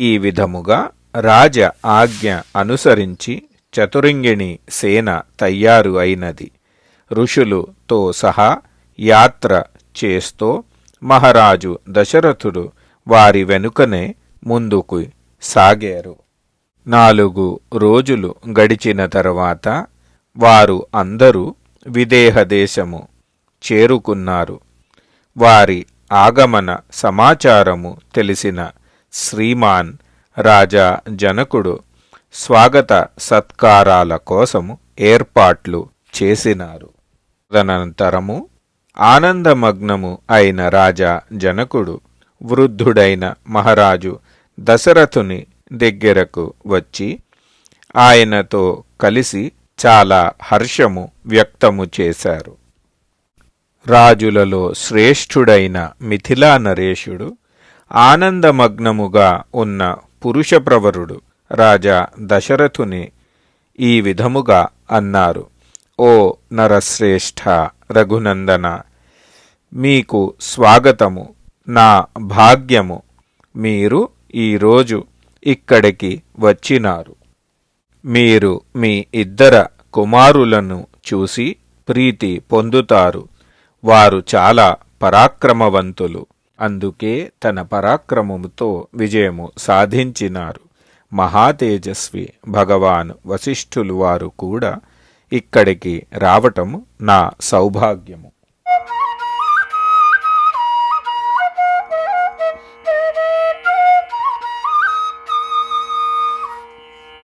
ఈ విధముగా రాజ ఆజ్ఞ అనుసరించి చతురింగిణి సేన తయారు అయినది. ఋషులుతో సహా యాత్ర చేస్తూ మహారాజు దశరథుడు వారి వెనుకనే ముందుకు సాగారు. నాలుగు రోజులు గడిచిన తర్వాత వారు అందరూ విదేహ దేశము చేరుకున్నారు. వారి ఆగమన సమాచారము తెలిసిన శ్రీమాన్ రాజా జనకుడు స్వాగత సత్కారాల కోసము ఏర్పాట్లు చేసినారు. తదనంతరము ఆనందమగ్నము అయిన రాజా జనకుడు వృద్ధుడైన మహారాజు దశరథుని దగ్గరకు వచ్చి ఆయనతో కలిసి చాలా హర్షము వ్యక్తము చేశారు. రాజులలో శ్రేష్ఠుడైన మిథిలా నరేషుడు ఆనందమగ్నముగా ఉన్న పురుషప్రవరుడు రాజా దశరథుని ఈ విధముగా అన్నారు ఓ నరశ్రేష్ఠ రఘునందన మీకు స్వాగతము నా భాగ్యము. మీరు ఈరోజు ఇక్కడికి వచ్చినారు. మీరు మీ ఇద్దర కుమారులను చూసి ప్రీతి పొందుతారు. వారు చాలా పరాక్రమవంతులు. అందుకే తన పరాక్రమముతో విజయము సాధించినారు. మహాతేజస్వి భగవాన్ వశిష్ఠులు వారు కూడా ఇక్కడికి రావటము నా సౌభాగ్యము.